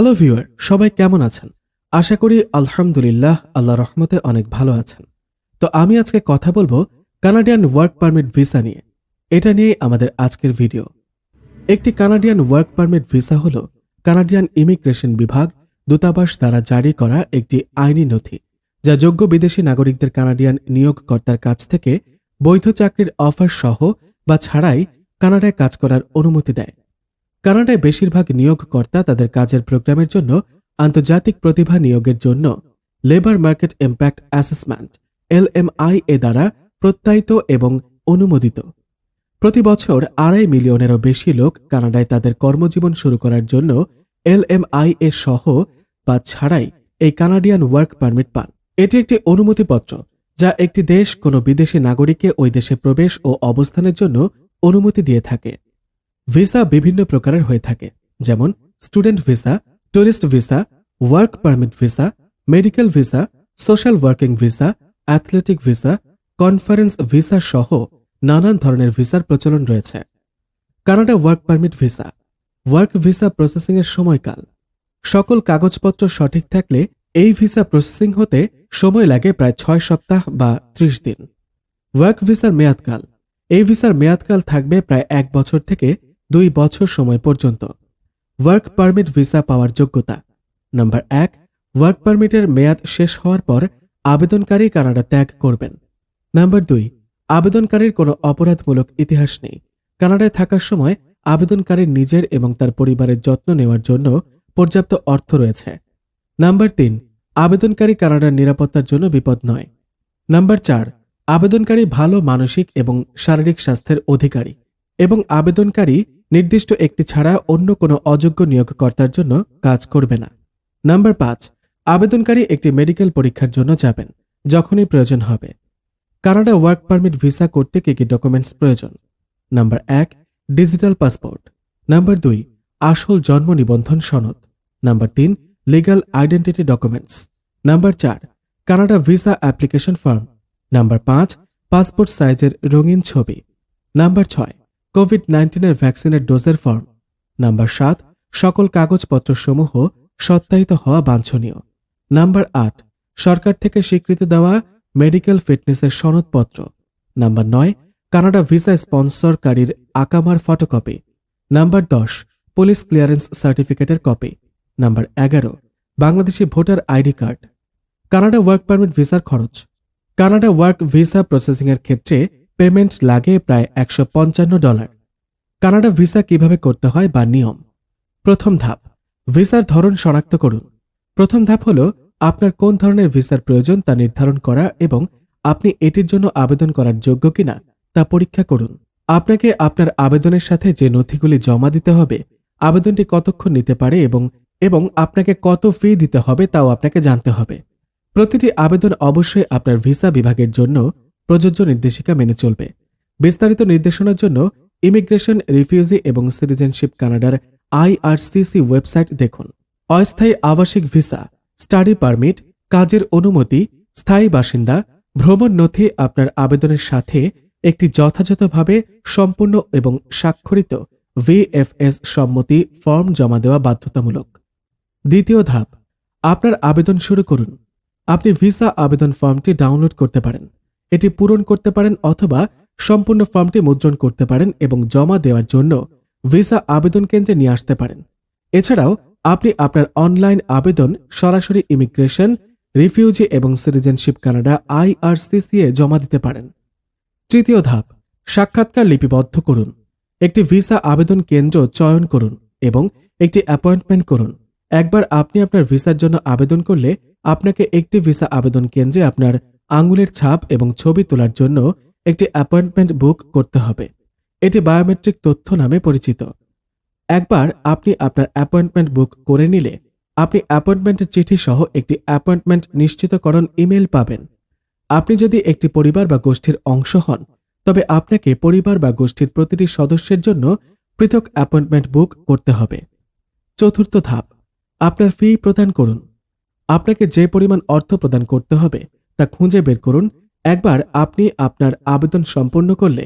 Hello viewer, সবাই কেমন আছেন? আশা করি আলহামদুলিল্লাহ আল্লাহ রহমতে অনেক ভালো আছেন। তো আমি আজকে কথা বলব কানাডিয়ান ওয়ার্ক পারমিট ভিসা নিয়ে। এটা নিয়ে আমাদের আজকের ভিডিও। একটি কানাডিয়ান ওয়ার্ক পারমিট ভিসা হল কানাডিয়ান ইমিগ্রেশন বিভাগ দূতাবাস দ্বারা জারি করা একটি আইনি নথি, যা যোগ্য বিদেশি নাগরিকদের কানাডিয়ান নিয়োগকর্তার কাছ থেকে বৈধ চাকরির অফার সহ বা ছাড়াই কানাডায় কাজ করার অনুমতি দেয়। কানাডায় বেশিরভাগ নিয়োগকর্তা তাদের কাজের প্রোগ্রামের জন্য আন্তর্জাতিক প্রতিভা নিয়োগের জন্য labour market impact assessment, LMIA দ্বারা প্রত্যায়িত এবং অনুমোদিত। প্রতি বছর আড়াই মিলিয়নেরও বেশি লোক কানাডায় তাদের কর্মজীবন শুরু করার জন্য এলএমআই এ সহ বা ছাড়াই এই কানাডিয়ান ওয়ার্ক পারমিট পান। এটি একটি অনুমতিপত্র যা একটি দেশ কোনো বিদেশি নাগরিককে ওই দেশে প্রবেশ ও অবস্থানের জন্য অনুমতি দিয়ে থাকে। ভিসা বিভিন্ন প্রকারের হয়ে থাকে, যেমন student visa, tourist visa, work permit visa, medical visa, social working visa, athletic visa, conference visa সহ নানান ধরনের ভিসার প্রচলন রয়েছে। Canada work permit visa, work visa প্রসেসিংয়ের সময়কাল। সকল কাগজপত্র সঠিক থাকলে এই ভিসা প্রসেসিং হতে সময় লাগে প্রায় ছয় সপ্তাহ বা ত্রিশ দিন। ওয়ার্ক ভিসার মেয়াদকাল, এই ভিসার মেয়াদকাল থাকবে প্রায় এক বছর থেকে দুই বছর সময় পর্যন্ত। ওয়ার্ক পারমিট ভিসা পাওয়ার যোগ্যতা। নাম্বার এক ওয়ার্ক পারমিটের মেয়াদ শেষ হওয়ার পর আবেদনকারী কানাডা ত্যাগ করবেন। নাম্বার দুই, আবেদনকারীর কোনো অপরাধমূলক ইতিহাস নেই। কানাডায় থাকার সময় আবেদনকারীর নিজের এবং তার পরিবারের যত্ন নেওয়ার জন্য পর্যাপ্ত অর্থ রয়েছে। নাম্বার তিন, আবেদনকারী কানাডার নিরাপত্তার জন্য বিপদ নয়। নাম্বার চার, আবেদনকারী ভালো মানসিক এবং শারীরিক স্বাস্থ্যের অধিকারী এবং আবেদনকারী নির্দিষ্ট একটি ছাড়া অন্য কোনো অযোগ্য নিয়োগকর্তার জন্য কাজ করবে না। নাম্বার পাঁচ, আবেদনকারী একটি মেডিকেল পরীক্ষার জন্য যাবেন, যখনই প্রয়োজন হবে। কানাডা ওয়ার্ক পারমিট ভিসা করতে কি কি ডকুমেন্টস প্রয়োজন? নাম্বার এক, ডিজিটাল পাসপোর্ট। নাম্বার দুই, আসল জন্ম নিবন্ধন সনদ। নাম্বার তিন লিগ্যাল আইডেন্টিটি ডকুমেন্টস। নাম্বার চার, Canada visa application form. Number পাঁচ, পাসপোর্ট সাইজের রঙিন ছবি। নাম্বার ছয় কোভিড নাইন্টিনের ভ্যাকসিনের ডোজের ফর্ম। নাম্বার সাত, সকল কাগজপত্র সমূহ সত্যায়িত হওয়া বাঞ্ছনীয়। নাম্বার আট, সরকার থেকে স্বীকৃতি দেওয়া মেডিকেল ফিটনেসের সনদপত্র। নাম্বার নয়, কানাডা ভিসা স্পন্সরকারীর আকামার ফটোকপি। নাম্বার দশ, পুলিশ ক্লিয়ারেন্স সার্টিফিকেটের কপি। নাম্বার এগারো, Bangladeshi voter ID card. Canada work permit ভিসার খরচ। কানাডা ওয়ার্ক ভিসা প্রসেসিংয়ের ক্ষেত্রে পেমেন্ট লাগে প্রায় একশো পঞ্চান্ন ডলার। কানাডা ভিসা কীভাবে করতে হয় বা নিয়ম? প্রথম ধাপ, ভিসার ধরন শনাক্ত করুন। প্রথম ধাপ হল আপনার কোন ধরনের ভিসার প্রয়োজন তা নির্ধারণ করা এবং আপনি এটির জন্য আবেদন করার যোগ্য কিনা তা পরীক্ষা করুন। আপনাকে আপনার আবেদনের সাথে যে নথিগুলি জমা দিতে হবে, আবেদনটি কতক্ষণ নিতে পারে এবং এবং আপনাকে কত ফি দিতে হবে তাও আপনাকে জানতে হবে। প্রতিটি আবেদন অবশ্যই আপনার ভিসা বিভাগের জন্য প্রযোজ্য নির্দেশিকা মেনে চলবে। বিস্তারিত নির্দেশনার জন্য ইমিগ্রেশন রিফিউজি এবং সিটিজেনশিপ কানাডার আইআরসিসি ওয়েবসাইট দেখুন। অস্থায়ী আবাসিক ভিসা স্টাডি পারমিট কাজের অনুমতি, স্থায়ী বাসিন্দা, ভ্রমণ নথি আপনার আবেদনের সাথে একটি যথাযথভাবে সম্পূর্ণ এবং স্বাক্ষরিত ভিএফএস সম্মতি ফর্ম জমা দেওয়া বাধ্যতামূলক। দ্বিতীয় ধাপ, আপনার আবেদন শুরু করুন। আপনি ভিসা আবেদন ফর্মটি ডাউনলোড করতে পারেন। এটি পূরণ করতে পারেন অথবা সম্পূর্ণ ফর্মটি মুদ্রণ করতে পারেন এবং জমা দেওয়ার জন্য ভিসা আবেদন কেন্দ্রে নিয়ে আসতে পারেন। এছাড়াও, আপনি আপনার অনলাইন আবেদন, সরাসরি ইমিগ্রেশন, রিফিউজি এবং সিটিজেনশিপ কানাডা আইআরসিসি এ জমা দিতে পারেন। তৃতীয় ধাপ, সাক্ষাৎকার লিপিবদ্ধ করুন। একটি ভিসা আবেদন কেন্দ্র চয়ন করুন এবং একটি অ্যাপয়েন্টমেন্ট করুন। একবার আপনি আপনার ভিসার জন্য আবেদন করলে আপনাকে একটি ভিসা আবেদন কেন্দ্রে আপনার আঙুলের ছাপ এবং ছবি তোলার জন্য একটি অ্যাপয়েন্টমেন্ট বুক করতে হবে। এটি বায়োমেট্রিক তথ্য নামে পরিচিত। একবার আপনি আপনার অ্যাপয়েন্টমেন্ট বুক করে নিলে আপনি অ্যাপয়েন্টমেন্টের চিঠি সহ একটি অ্যাপয়েন্টমেন্ট নিশ্চিতকরণ ইমেল পাবেন। আপনি যদি একটি পরিবার বা গোষ্ঠীর অংশ হন, তবে আপনাকে পরিবার বা গোষ্ঠীর প্রতিটি সদস্যের জন্য পৃথক অ্যাপয়েন্টমেন্ট বুক করতে হবে। চতুর্থ ধাপ, আপনার ফি প্রদান করুন। আপনাকে যে পরিমাণ অর্থ প্রদান করতে হবে তা খুঁজে বের করুন। একবার আপনি আপনার আবেদন সম্পন্ন করলে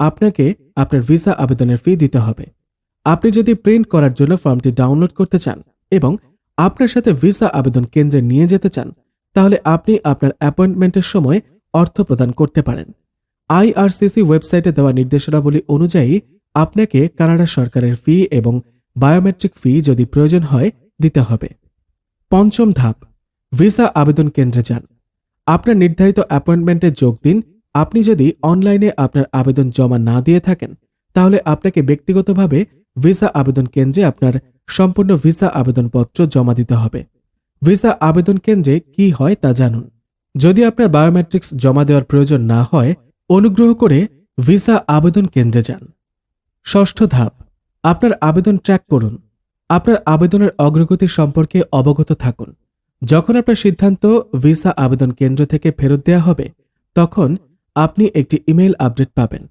আপনাকে আপনার ভিসা আবেদনের ফি দিতে হবে। আপনি যদি প্রিন্ট করার জন্য ফর্মটি ডাউনলোড করতে চান এবং আপনার সাথে ভিসা আবেদন কেন্দ্রে নিয়ে যেতে চান, তাহলে আপনি আপনার অ্যাপয়েন্টমেন্টের সময় অর্থ প্রদান করতে পারেন। আইআরসিসি ওয়েবসাইটে দেওয়া নির্দেশনাবলী অনুযায়ী আপনাকে কানাডা সরকারের ফি এবং বায়োমেট্রিক ফি যদি প্রয়োজন হয় দিতে হবে। পঞ্চম ধাপ, ভিসা আবেদন কেন্দ্রে যান। আপনার নির্ধারিত অ্যাপয়েন্টমেন্টে যোগ দিন। আপনি যদি অনলাইনে আপনার আবেদন জমা না দিয়ে থাকেন, তাহলে আপনাকে ব্যক্তিগতভাবে ভিসা আবেদন কেন্দ্রে আপনার সম্পূর্ণ ভিসা আবেদনপত্র জমা দিতে হবে। ভিসা আবেদন কেন্দ্রে কি হয় তা জানুন। যদি আপনার বায়োমেট্রিক্স জমা দেওয়ার প্রয়োজন না হয়, অনুগ্রহ করে ভিসা আবেদন কেন্দ্রে যান। ষষ্ঠ ধাপ, আপনার আবেদন ট্র্যাক করুন। আপনার আবেদনের অগ্রগতি সম্পর্কে অবগত থাকুন। যখন আপনার সিদ্ধান্ত ভিসা আবেদন কেন্দ্র থেকে ফেরত দেওয়া হবে, তখন আপনি একটি ইমেল আপডেট পাবেন।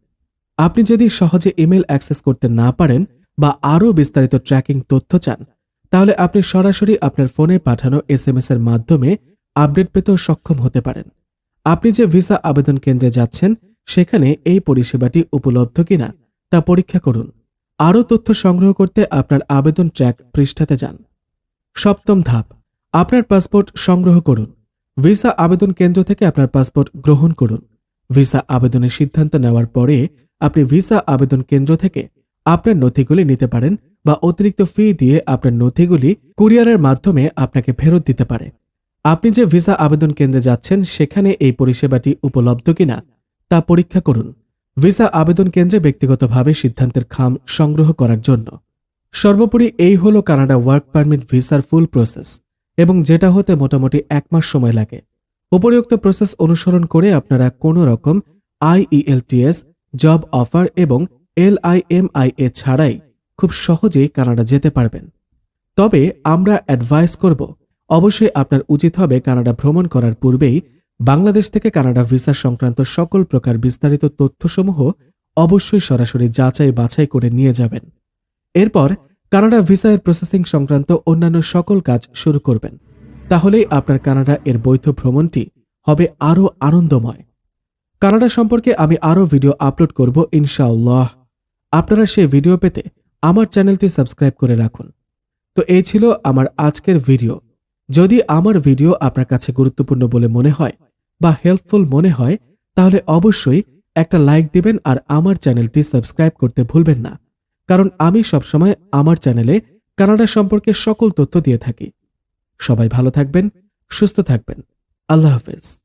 আপনি যদি সহজে ইমেল অ্যাক্সেস করতে না পারেন বা আরও বিস্তারিত ট্র্যাকিং তথ্য চান, তাহলে আপনি সরাসরি আপনার ফোনে পাঠানো এস এম এর মাধ্যমে আপডেট পেতেও সক্ষম হতে পারেন। আপনি যে ভিসা আবেদন কেন্দ্রে যাচ্ছেন, সেখানে এই পরিষেবাটি উপলব্ধ কিনা তা পরীক্ষা করুন। আরও তথ্য সংগ্রহ করতে আপনার আবেদন ট্র্যাক পৃষ্ঠাতে যান। সপ্তম ধাপ। আপনার পাসপোর্ট সংগ্রহ করুন। ভিসা আবেদন কেন্দ্র থেকে আপনার পাসপোর্ট গ্রহণ করুন। ভিসা আবেদনের সিদ্ধান্ত নেওয়ার পরে আপনি ভিসা আবেদন কেন্দ্র থেকে আপনার নথিগুলি নিতে পারেন বা অতিরিক্ত ফি দিয়ে আপনার নথিগুলি কুরিয়ারের মাধ্যমে আপনাকে ফেরত দিতে পারে। আপনি যে ভিসা আবেদন কেন্দ্রে যাচ্ছেন, সেখানে এই পরিষেবাটি উপলব্ধ কিনা তা পরীক্ষা করুন। ভিসা আবেদন কেন্দ্রে ব্যক্তিগতভাবে সিদ্ধান্তের খাম সংগ্রহ করার জন্য। সর্বোপরি এই হলো কানাডা ওয়ার্ক পারমিট ভিসার ফুল প্রসেস। এবং যেটা হতে মোটামুটি এক মাস সময় লাগে। উপরিউক্ত প্রসেস অনুসরণ করে আপনারা কোনো রকম আইইএলটিএস জব অফার এবং এলআইএমআইএ ছাড়াই খুব সহজেই কানাডা যেতে পারবেন। তবে আমরা অ্যাডভাইস করব, অবশ্যই আপনার উচিত হবে কানাডা ভ্রমণ করার পূর্বেই বাংলাদেশ থেকে কানাডা ভিসা সংক্রান্ত সকল প্রকার বিস্তারিত তথ্যসমূহ অবশ্যই সরাসরি যাচাই বাছাই করে নিয়ে যাবেন। এরপর কানাডা ভিসা এর প্রসেসিং সংক্রান্ত অন্যান্য সকল কাজ শুরু করবেন। তাহলেই আপনার কানাডা এর বৈধ ভ্রমণটি হবে আরও আনন্দময়। কানাডা সম্পর্কে আমি আরও ভিডিও আপলোড করব ইনশাআল্লাহ। আপনারা সেই ভিডিও পেতে আমার চ্যানেলটি সাবস্ক্রাইব করে রাখুন। তো এই ছিল আমার আজকের ভিডিও। যদি আমার ভিডিও আপনার কাছে গুরুত্বপূর্ণ বলে মনে হয় বা হেল্পফুল মনে হয়, তাহলে অবশ্যই একটা লাইক দিবেন আর আমার চ্যানেলটি সাবস্ক্রাইব করতে ভুলবেন না। কারণ আমি সবসময় আমার চ্যানেলে কানাডা সম্পর্কে সকল তথ্য দিয়ে থাকি। সবাই ভালো থাকবেন, সুস্থ থাকবেন। আল্লাহ হাফেজ।